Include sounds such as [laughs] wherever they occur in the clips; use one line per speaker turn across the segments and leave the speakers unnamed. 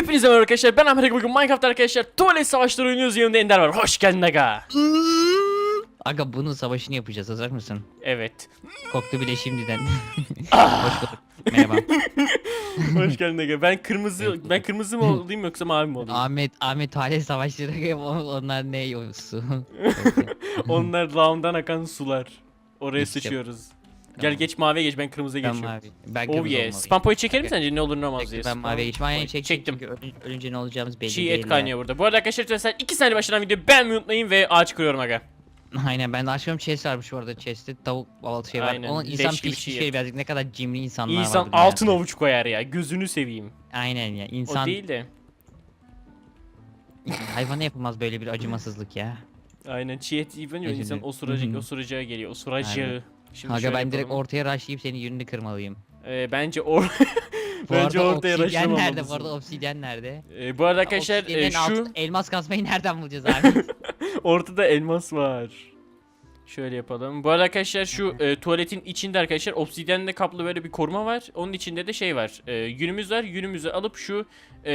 Hepinize merhaba arkadaşlar ben Ege. bugün Minecraft arkadaşlar tuvalet savaşları oynuyoruz yanımda Ender var hoş geldin aga
Aga bunun savaşını yapacağız hazır mısın?
Evet
Koktu bile şimdiden. [laughs] Hoş bulduk. Merhaba.
hoş geldin aga ben kırmızı ben kırmızı mı olayım yoksa mavi mi olayım
Ahmet Ahmet Hale savaşları onlar ne o su? [laughs]
Onlar lağımdan akan sular oraya sıçıyoruz Gel geç maviye geç ben kırmızıya
ben
geçiyorum
mavi. Ben
Oh
kırmızı
yeah
olmalıyım.
spam point çekelim
Aga,
sence ne olur ne olmaz diye
Ben maviye geçtim. Aynen
point.
çektim.
çektim
Çünkü ölün- ölünce ne olacağımız belli
Çiğ
değil.
et
ya.
kaynıyor burada bu arada arkadaşlar lütfen 2 saniye başlayan videoyu beğenmeyi unutmayın ve ağaç kırıyorum aga
Aynen ben de aşkım chest varmış bu arada chest'te tavuk balık şey var.
Aynen,
Onun
leş
insan
gibi
pis
şey
şey birazcık ne kadar cimri insanlar var.
İnsan altın avuç koyar ya gözünü seveyim
Aynen ya
O
insan
değil de [laughs]
hayvana yapılmaz böyle bir acımasızlık ya.
Aynen çiğ et yiyince
Özür
insan
dilerim.
osuracak,
Hı hı.
osuracağı geliyor. Osuracağı. Şimdi
Aga
şöyle
ben direkt
yapalım.
ortaya rushlayıp senin yönünü kırmalıyım.
Ee, bence or [laughs]
Bu
bence
arada
ortaya
obsidyen nerede? Bu arada obsidyen nerede?
Ee, bu arada arkadaşlar e,
Obsidyenin
şu
altı- elmas kasmayı nereden bulacağız abi? [laughs] [laughs]
ortada elmas var. Şöyle yapalım. Bu arada arkadaşlar şu e, tuvaletin içinde arkadaşlar obsidyenle kaplı böyle bir koruma var. Onun içinde de şey var. E, yünümüz var. Yünümüzü alıp şu e,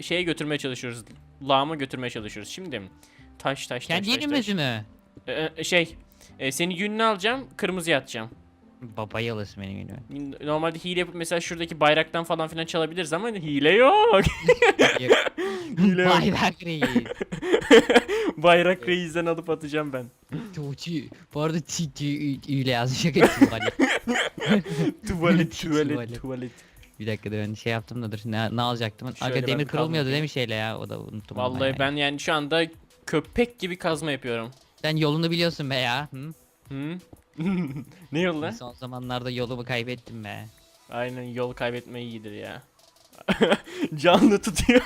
şeye götürmeye çalışıyoruz. Lağıma götürmeye çalışıyoruz. Şimdi taş taş taş
Kendi
taş, taş.
yerimiz mi?
E, e, şey e, senin yününü alacağım. Kırmızıya atacağım.
Babayı alırsın benim yönümü.
Normalde hile yapıp mesela şuradaki bayraktan falan filan çalabiliriz ama hile yok. [laughs] Hile yok.
Bayrak reis. [laughs]
Bayrak reisden alıp atacağım ben.
Tuğçu. Bu arada üyle yazmış.
tuvalet, [laughs] tuvalet,
Tuvalet.
tuvalet.
Bir dakika da ben şey yaptım da dur. Ne, ne alacaktım?
Şöyle
Aga
ben
demir kırılmıyordu değil mi şeyle ya? O da unuttum.
Vallahi
yani.
ben yani şu anda köpek gibi kazma yapıyorum.
Sen yolunu biliyorsun be ya. Hı?
Hı? [laughs] ne yol lan?
Son zamanlarda yolumu kaybettim be.
Aynen yol kaybetme iyidir ya. [laughs] Canlı tutuyor.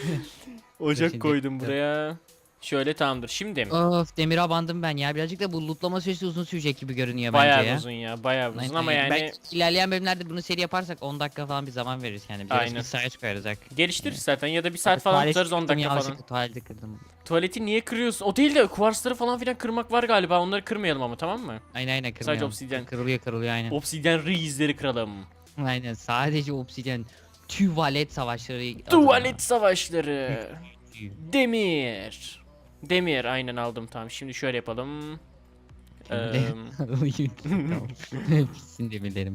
[laughs] Ocak koydum buraya. Şöyle tamamdır. Şimdi
Of demir abandım ben ya. Birazcık da bu lootlama süresi uzun sürecek gibi görünüyor
bayağı
bence ya.
uzun ya, bayağı uzun
Aynen,
ama yani
Belki ilerleyen bölümlerde bunu seri yaparsak 10 dakika falan bir zaman veririz yani. Biraz
Aynen.
bir saat koyarız
geliştiririz zaten ya da bir saat falan
Tuvalet
tutarız 10
kırdım,
dakika falan.
Tuvaleti kırdım.
Tuvaleti niye kırıyorsun? O değil de kuvarsları falan filan kırmak var galiba. Onları kırmayalım ama tamam mı?
Aynen aynen kırmıyor.
obsidyen.
Kırılıyor kırılıyor aynen.
Obsidyen reisleri kıralım.
Aynen sadece obsidyen. Tuvalet savaşları. adına.
Tuvalet savaşları. Demir. Demir aynen aldım tamam. Şimdi şöyle yapalım. [laughs]
Tamam. Pissin demirlerim.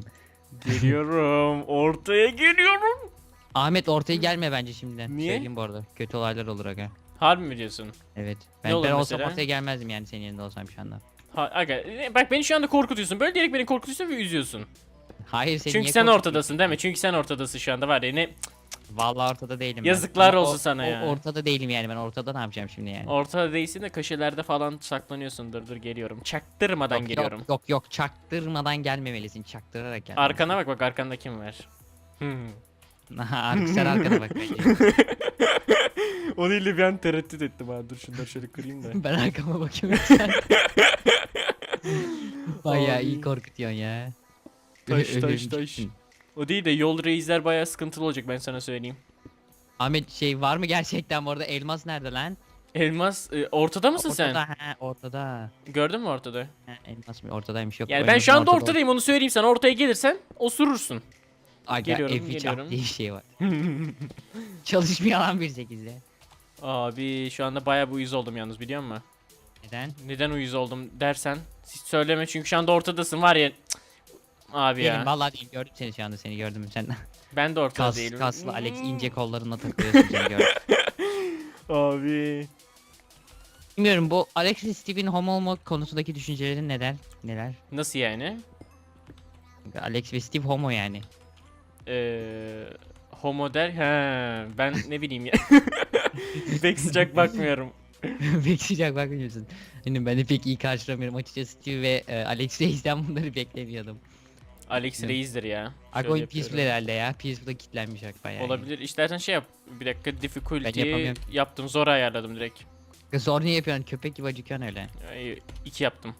geliyorum. Ortaya geliyorum.
Ahmet ortaya gelme bence şimdiden.
Niye?
Söyleyeyim bu arada. Kötü olaylar olur aga.
Harbi mi diyorsun?
Evet.
Ne
Ben,
olur
ben olsam
mesela?
ortaya gelmezdim yani senin yerinde olsam şu anda.
Ha, aga, e, bak beni şu anda korkutuyorsun. Böyle direkt beni korkutuyorsun ve üzüyorsun.
Hayır seni
Çünkü sen ortadasın değil mi? Çünkü sen ortadasın şu anda var ya ne
Vallahi ortada değilim. ben.
Yazıklar
Ama
olsun
o-
sana
o-
ya.
Ortada değilim yani ben ortada ne yapacağım şimdi yani.
ortada değilsin de köşelerde falan saklanıyorsun. Dur dur geliyorum. Çaktırmadan
yok,
geliyorum.
Yok, yok yok çaktırmadan gelmemelisin çaktırarak gel.
Arkana bak bak arkanda kim var? Hmm. [laughs]
Ark sen arkana bak bence.
O değil de bir an tereddüt ettim ha. Dur şunları şöyle kırayım da. [laughs]
ben arkama bakıyorum sen. Bayağı [laughs]
Ay.
iyi korkutuyorsun ya.
Taş taş taş. O değil de yol reisler bayağı sıkıntılı olacak ben sana söyleyeyim.
Ahmet şey var mı gerçekten bu arada elmas nerede lan?
Elmas e, ortada mısın
ortada,
sen?
He, ortada.
Gördün mü ortada?
He, elmas mı ortadaymış yok.
Yani ben şu anda
ortada.
ortadayım onu söyleyeyim sana. Ortaya gelirsen osurursun.
Aga,
Geliyorum,
F3
geliyorum.
bir şey var. [laughs] Çalışmıyor lan bir şekilde.
Abi şu anda bayağı bu uyuz oldum yalnız biliyor musun?
Neden?
Neden uyuz oldum dersen hiç söyleme çünkü şu anda ortadasın var ya. Cık. Abi
Değilim
ya.
vallahi değilim gördüm seni şu anda seni gördüm sen.
Ben de ortada
Kas,
değilim.
kaslı Alex ince kollarına takılıyorsun seni gördüm. [laughs]
Abi.
Bilmiyorum bu Alex ve Steve'in homo olma konusundaki düşüncelerin neler? Neler?
Nasıl yani?
Alex ve Steve homo yani.
Ee, homo der. He, ben [laughs] ne bileyim ya. [laughs] Pek sıcak bakmıyorum.
pek sıcak bakmıyorsun. Hani ben de pek iyi karşılamıyorum açıkçası Steve ve e, Alex Reis'ten bunları beklemiyordum.
Alex
Ne?
Reis'dir ya. Şöyle
oyun
yapıyorum.
peaceful herhalde ya. Peaceful'a kilitlenmiş ak bayağı.
Olabilir. İstersen şey yap. Bir dakika difficulty
yapamıyorum.
yaptım. Zor ayarladım direkt.
Yani. Zor niye yapıyorsun? Köpek gibi acıkıyorsun öyle.
Ay, iki yaptım.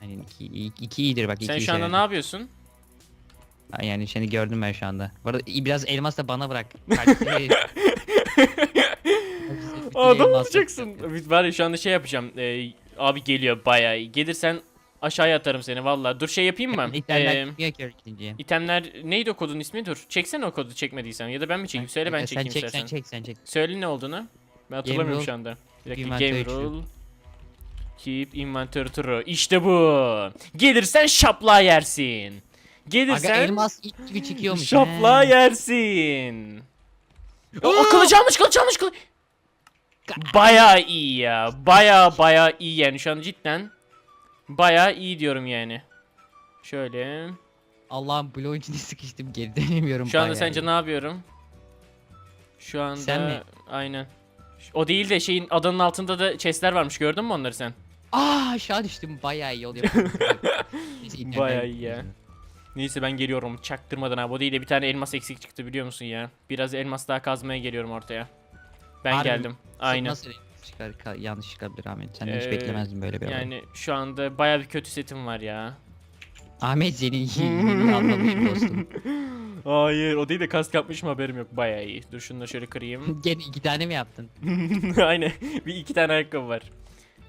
Hani iki, iki, iki iyidir bak.
Sen
ikiyi
şu anda ne yapıyorsun?
Yani seni gördüm ben şu anda. Bu arada biraz elmas da bana bırak. Kalpsi-
Aa ne
elmas
yapacaksın? Var ya şu anda şey yapacağım. Ee, abi geliyor bayağı iyi. Gelirsen Aşağıya atarım seni valla. Dur şey yapayım mı? [laughs] Ee,
gitmiyor ki ikinciye.
itemler neydi o kodun ismi? Dur. Çeksene o kodu çekmediysen. Ya da ben mi çekeyim? Söyle ben
Sen
çekeyim
çek
istersen.
sen çek sen çek.
Söyle ne olduğunu. Ben hatırlamıyorum
rule,
şu anda. Bir dakika game rule. Keep inventory true. İşte bu. Gelirsen şapla yersin.
Aga
Gelirsen
elmas ilk gibi çıkıyormuş.
şapla yersin. Kılıç almış kılıç almış kılıç. Baya iyi ya. Baya baya iyi yani şu an cidden. Baya iyi diyorum yani. Şöyle.
Allah'ım bloğun içine sıkıştım geri dönemiyorum.
Şu anda
bayağı
sence
iyi.
ne yapıyorum? Şu anda
Sen mi?
aynen. O değil de şeyin adanın altında da chestler varmış gördün mü onları sen?
Aa aşağı düştüm bayağı iyi oluyor. [laughs]
Bayağı iyi ya. Neyse ben geliyorum çaktırmadan abi. O değil de bir tane elmas eksik çıktı biliyor musun ya? Biraz elmas daha kazmaya geliyorum ortaya. Ben
Harbi
geldim. Aynen.
Nasıl çıkar, ka- yanlış çıkabilir Ahmet? Senden
Ee,
hiç beklemezdim böyle bir olay.
Yani şu anda baya bir kötü setim var ya.
Ahmet senin [laughs] iyiliğini anlamışım dostum.
Hayır o değil de kask yapmışım haberim yok. Baya iyi. Dur şunu da şöyle kırayım. [laughs]
Gene iki tane mi yaptın? [laughs]
Aynen. Bir iki tane ayakkabı var.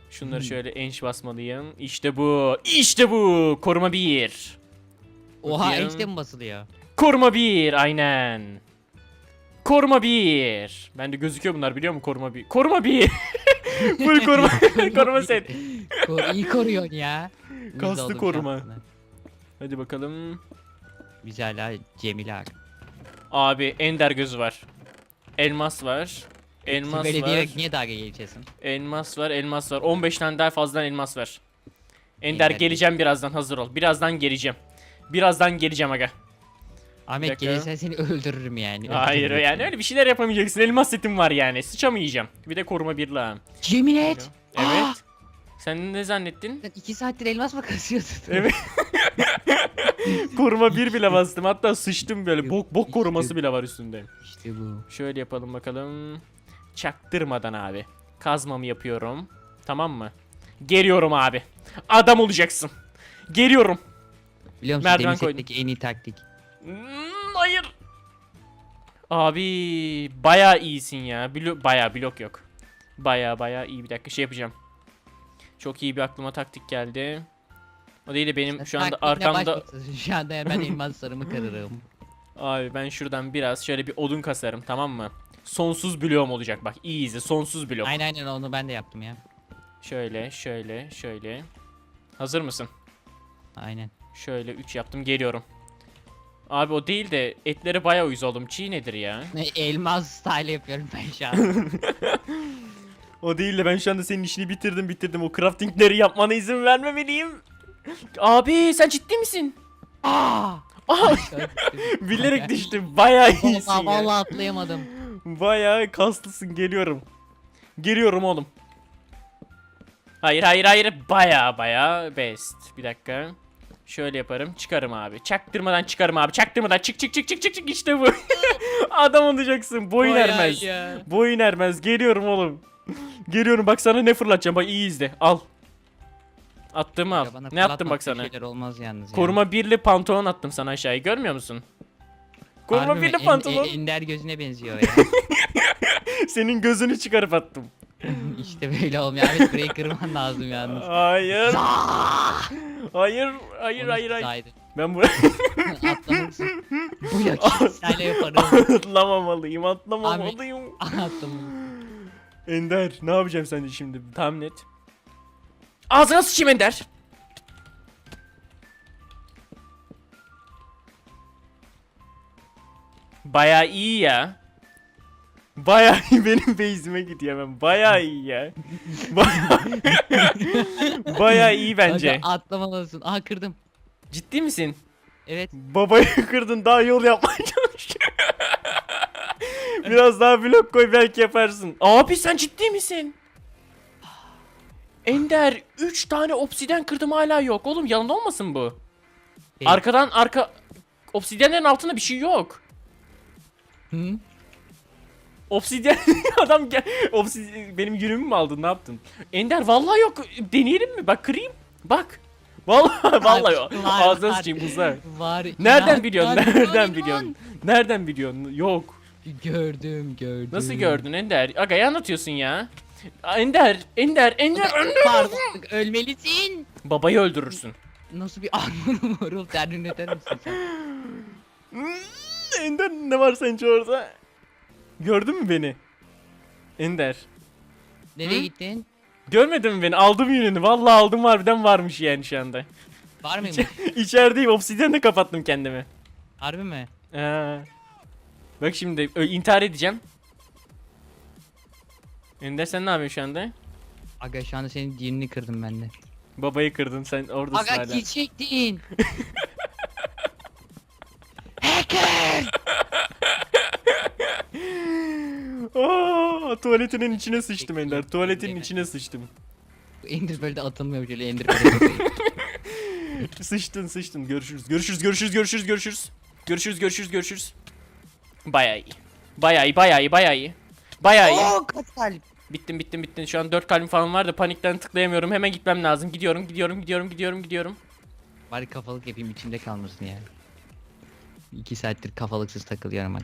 Şunları şöyle enş basmalıyım. İşte bu. İşte bu. Koruma bir.
Oha
Bakayım.
enişte mi basılıyor?
Koruma bir. Aynen. Koruma bir. Bende gözüküyor bunlar biliyor musun? Koruma bir. Koruma bir. [laughs] Full [laughs] koruma. koruma set.
Ko- iyi koruyorsun ya.
Kaslı koruma. Hadi bakalım.
Biz hala Cemile abi.
Abi ender gözü var. Elmas var. Elmas
Böyle
var.
diyerek niye dalga geçiyorsun?
Elmas var, elmas var. 15 tane daha fazladan elmas var. Ender
Ender
geleceğim birazdan hazır ol. Birazdan geleceğim. Birazdan geleceğim aga.
Ahmet
dakika.
gelirsen seni öldürürüm yani.
Hayır
Öldürürüm
yani öyle bir şeyler yapamayacaksın. Elmas setim var yani. Sıçamayacağım. Bir de koruma bir lan.
Yemin et.
Evet.
Aa!
Sen ne zannettin?
Sen iki saattir elmas mı kasıyordun?
Evet. [laughs] koruma bir bile bastım. Hatta sıçtım böyle. Bok bok koruması bile var üstünde.
İşte bu.
Şöyle yapalım bakalım. Çaktırmadan abi. Kazmamı yapıyorum. Tamam mı? Geliyorum abi. Adam olacaksın. Geliyorum.
Biliyor musun
Merdiven koydum.
en iyi taktik.
Hmm, hayır. Abi baya iyisin ya. Blo baya blok yok. Baya baya iyi bir dakika şey yapacağım. Çok iyi bir aklıma taktik geldi. O değil de benim şu anda
Taktikle
arkamda
başlasın. Şu anda hemen [laughs] elmaslarımı kırarım.
abi ben şuradan biraz şöyle bir odun kasarım tamam mı? Sonsuz bloğum olacak bak iyi izle sonsuz blok.
aynen aynen onu ben de yaptım ya.
Şöyle şöyle şöyle. Hazır mısın?
Aynen.
Şöyle 3 yaptım geliyorum. Abi o değil de etlere baya uyuz oldum. Çiğ nedir ya?
Ne, Elmas style yapıyorum ben şu an. [laughs]
O değil de ben şu anda senin işini bitirdim bitirdim. O craftingleri yapmana izin vermemeliyim. Abi sen ciddi misin?
Aa!
Aa, bilerek düştüm. Bayağı iyisin
Vallahi,
ya.
vallahi atlayamadım.
Bayağı kaslısın. Geliyorum. Geliyorum oğlum. Hayır hayır hayır. Bayağı bayağı best. Bir dakika. Şöyle yaparım. Çıkarım abi. Çaktırmadan çıkarım abi. Çaktırmadan çık çık çık çık çık çık. İşte bu. [laughs] Adam olacaksın. Boyun
Bayağı
ermez.
ya.
Boyun ermez. Geliyorum oğlum. Geliyorum bak sana ne fırlatacağım. Bak iyi izle. Al. Attığımı al.
Ya bana
Ne attım
fırlatmak
bak
bir
sana.
Şeyler olmaz yalnız ya.
Koruma birli pantolon attım sana aşağıya. Görmüyor musun? Koruma
Harbi mi?
birli
En-
pantolon.
en- Ender gözüne benziyor ya. [laughs]
Senin gözünü çıkarıp attım. [laughs]
işte böyle olmuyor. Ahmet burayı kırman lazım yalnız.
Hayır. Hayır. Hayır hayır hayır. Ben buraya [laughs]
Atlamalısın. Bu ya style yaparım.
atlamamalıyım. Atlamamalıyım.
Atlamalısın.
Ender ne yapacağım sence şimdi? Tahmin et. Ağzına sıçayım Ender. Baya iyi ya. Baya iyi benim base'ime gidiyor hemen. Baya iyi ya. [laughs] Baya, baya iyi bence.
Kanka atlamalısın. Aha kırdım.
Ciddi misin?
Evet.
Babayı [laughs] kırdın daha yol yapmaya çalışıyor. Biraz daha blok koy belki yaparsın. Abi sen ciddi misin? Ender 3 tane obsidyen kırdım hala yok. Oğlum yalan olmasın bu? Arkadan arka obsidyenlerin altında bir şey yok.
Hı?
Obsidyen [laughs] adam gel obsidyen benim yünümü mü aldın ne yaptın? Ender vallahi yok. Deneyelim mi? Bak kırayım. Bak. [laughs] Vallahi vallahi yok.
var,
Ağzına
var.
sıçayım buzlar.
Var.
Nereden biliyorsun? Nereden biliyorsun? Nereden biliyorsun? Yok.
Gördüm gördüm.
Nasıl gördün Ender? Aga ya anlatıyorsun ya. Ender, Ender, Ender, Ender.
Pardon ölmelisin.
Babayı öldürürsün.
Nasıl bir armor marul termin eder misin sen? [laughs]
Ender ne var sence orada? Gördün mü beni? Ender.
Nereye
Hı?
gittin?
Görmedin mi beni? Aldım yününü. Vallahi aldım harbiden varmış yani şu anda.
Var mıymış? [laughs]
İçerideyim. Obsidyenle kapattım kendimi.
Harbi mi?
Aa. Bak şimdi ö, intihar edeceğim. Ender sen ne yapıyorsun şu anda?
Aga şu anda senin dinini kırdım ben de.
Babayı kırdın sen oradasın
Aga
hala.
kill [laughs]
tuvaletinin içine sıçtım Ender. Tuvaletin
Yeter.
içine sıçtım.
Enderpearl'de atılmıyor şöyle Enderpearl'de. [laughs]
Sıçtın sıçtın. Görüşürüz. Görüşürüz görüşürüz görüşürüz görüşürüz. Görüşürüz görüşürüz görüşürüz. Bayağı iyi. Bayağı iyi bayağı iyi bayağı iyi. Bayağı iyi.
Oo kaç kalp.
Bittim bittim bittim. Şu an 4 kalbim falan var da panikten tıklayamıyorum. Hemen gitmem lazım. Gidiyorum gidiyorum gidiyorum gidiyorum gidiyorum.
Bari kafalık yapayım içimde kalmasın ya. İki saattir kafalıksız takılıyorum bak.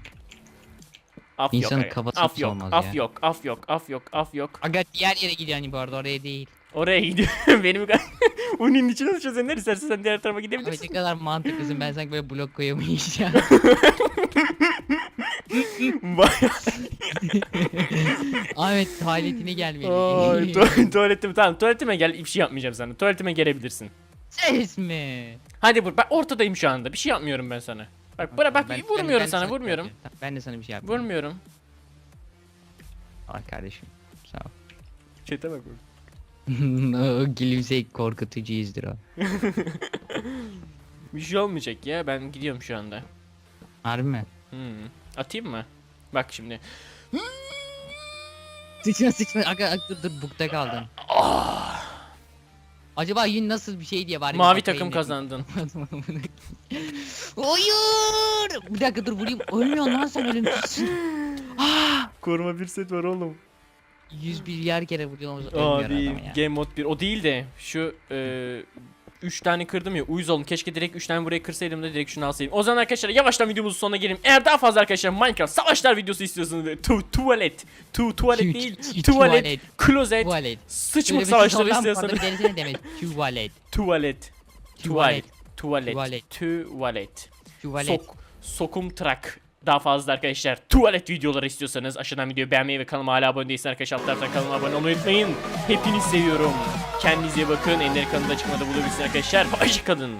Af
İnsanın
yok.
kafası
Af yok.
olmaz
Af
ya.
yok. Af yok. Af yok. Af yok.
Aga diğer yere gidiyorsun bu arada oraya değil.
Oraya gidiyorum. [laughs] Benim [laughs] Uninin içine. Sen nereye istersen sen diğer tarafa
Abi
gidebilirsin.
ne kadar mantıklısın ben sanki böyle blok koyamayacağım.
Bayağı. [laughs]
Ahmet tuvaletine.
Ay, tu- tuvaletim tamam tuvaletime gel bir şey yapmayacağım sana. Tuvaletime gelebilirsin.
Ses mi?
Hadi bur. Ben ortadayım şu anda. Bir şey yapmıyorum ben sana. Bak bura bak
Ben-
vurmuyorum
ben- ben
sana
şey
vurmuyorum.
yapayım. Ben de sana bir şey yapayım.
Vurmuyorum.
Al kardeşim. Sağ ol.
Çete bak. [laughs]
o gülümsey korkutucuyuzdur o. [laughs]
Bir şey olmayacak ya. Ben gidiyorum şu anda.
Harbi mi?
Hmm. Atayım mı? Bak şimdi.
Sıçma sıçma. Aga, aga dur dur bukta kaldın. Acaba yün nasıl bir şey diye bir
Mavi takım kazandın. [laughs]
Hayır. Bir dakika dur vurayım. Ölmüyorsun lan sen ölümsüzsün. [laughs] Ah!
Koruma bir set var oğlum.
101 yer kere vuruyorsun. Ya.
Game mode 1. O değil de şu e, 3 tane kırdım ya uyuz oldum. Keşke direkt 3 tane buraya kırsaydım da direkt şunu alsaydım. O zaman arkadaşlar yavaştan videomuzun sonuna gelelim. Eğer daha fazla arkadaşlar Minecraft savaşlar videosu istiyorsanız tu tuvalet, tu tuvalet
Tu-
değil,
tu-
tuvalet, klozet,
Tuvalet.
sıçmak savaşları
şey arada
istiyorsanız. [laughs]
Tuvalet.
tuvalet, tuvalet,
Tuvalet.
tuvalet, tuvalet,
Tuvalet.
sok, sokum trak. Daha fazla arkadaşlar tuvalet videoları istiyorsanız aşağıdan videoyu beğenmeyi ve kanalıma hala abone değilseniz arkadaşlar alt taraftan kanalıma abone olmayı unutmayın. Hepinizi seviyorum. Kendinize bakın. Ender kanalında çıkmada bulabilirsiniz arkadaşlar. Hoşçakalın.